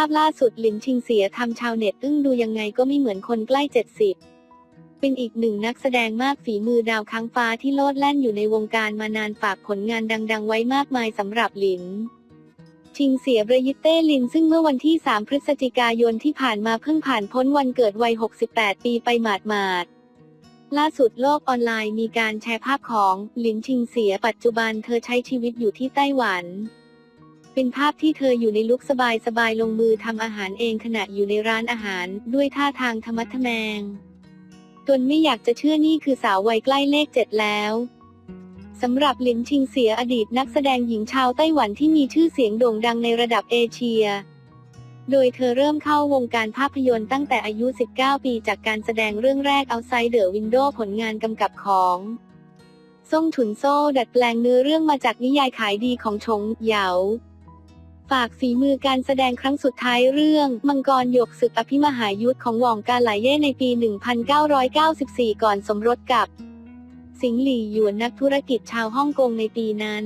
าพล่าสุดหลินชิงเสียทำชาวเน็ตอึ้งดูยังไงก็ไม่เหมือนคนใกล้ 70 เป็นอีกหนึ่งนักแสดงมากฝีมือดาวค้างฟ้าที่โลดแล่นอยู่ในวงการมานานฝากผลงานดัง ๆ ไว้มากมายสำหรับหลิน ชิงเสียบรยิเต้ลินซึ่งเมื่อวันที่ 3 พฤศจิกายนที่ผ่านมาเพิ่งผ่านพ้นวันเกิดวัย 68 ปีไปหมาดๆล่าสุดโลกออนไลน์มีการแชร์ภาพของหลินชิงเสียปัจจุบันเธอใช้ชีวิตอยู่ที่ไต้หวัน เป็นภาพที่เธออยู่ในลุคสบายๆลงมือทำอาหารเองขณะอยู่ในร้านอาหาร ด้วยท่าทางธรรมะทแมงตนไม่อยากจะเชื่อนี่คือสาววัยใกล้เลขเจ็ดแล้วสำหรับหลินชิงเสียอดีตนักแสดงหญิงชาวไต้หวันที่มีชื่อเสียงโด่งดังในระดับเอเชีย โดยเธอเริ่มเข้าวงการภาพยนตร์ตั้งแต่อายุ 19 ปีจากการแสดงเรื่องแรก Outside the Window ผลงานกำกับของซ่งถุนโซ่ดัดแปลงเนื้อเรื่องมาจากนิยายขายดีของชงเหยา ฝากฝีมือการแสดงครั้งสุดท้ายเรื่อง มังกรหยกศึกอภิมหายุทธของหว่องกาหลายเย่ในปี 1994 ก่อนสมรสกับ สิงหลี่หยวนนักธุรกิจชาวฮ่องกงในปีนั้น